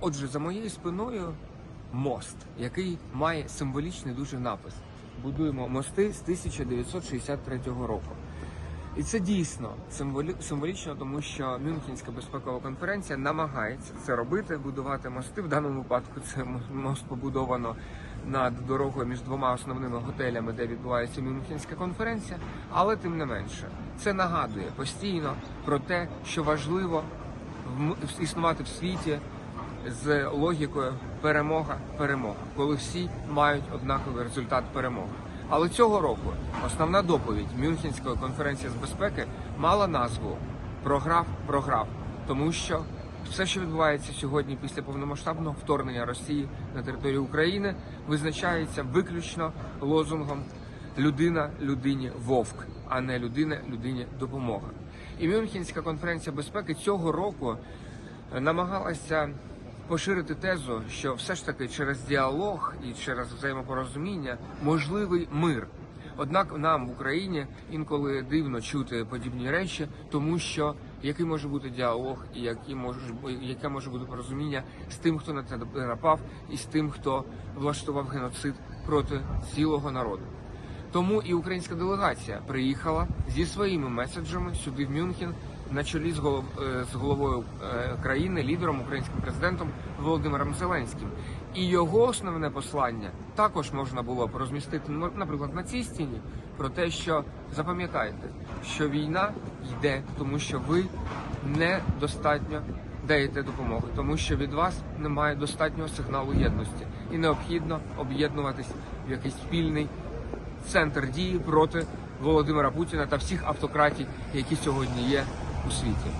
Отже, за моєю спиною мост, який має символічний дуже напис. Будуємо мости з 1963 року. І це дійсно символі- символічно, тому що Мюнхенська безпекова конференція намагається це робити, будувати мости. В даному випадку це мост побудовано над дорогою між двома основними готелями, де відбувається Мюнхенська конференція. Але тим не менше, це нагадує постійно про те, що важливо існувати в світі з логікою перемога, перемога, коли всі мають однаковий результат перемоги. Але цього року основна доповідь Мюнхенської конференції з безпеки мала назву Програв, програв, тому що все, що відбувається сьогодні після повномасштабного вторгнення Росії на територію України, визначається виключно лозунгом людина людині вовк, а не людина людині допомога. І Мюнхенська конференція безпеки цього року намагалася поширити тезу, що все ж таки через діалог і через взаємопорозуміння можливий мир. Однак нам в Україні інколи дивно чути подібні речі, тому що який може бути діалог, і які може яке може бути порозуміння з тим, хто на це напав, і з тим, хто влаштував геноцид проти цілого народу. Тому і українська делегація приїхала зі своїми меседжами сюди в Мюнхен на чолі з, голов, е, з головою е, країни, лідером, українським президентом Володимиром Зеленським. І його основне послання також можна було б розмістити, ну, наприклад, на цій стіні про те, що запам'ятайте, що війна йде, тому що ви недостатньо даєте допомоги, тому що від вас немає достатнього сигналу єдності, і необхідно об'єднуватись в якийсь спільний центр дії проти Володимира Путіна та всіх автократій, які сьогодні є у світі.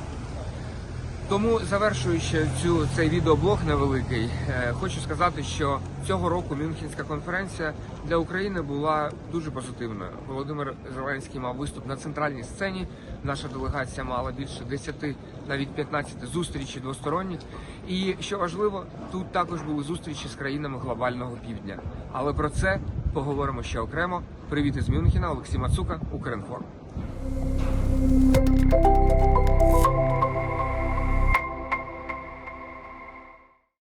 Тому, завершуючи цю цей відеоблог невеликий, е, хочу сказати, що цього року Мюнхенська конференція для України була дуже позитивною. Володимир Зеленський мав виступ на центральній сцені. Наша делегація мала більше 10, навіть 15 зустрічей двосторонніх. І що важливо, тут також були зустрічі з країнами глобального півдня. Але про це поговоримо ще окремо. Привіт із Мюнхена, Олексій Мацука, Укрінформ.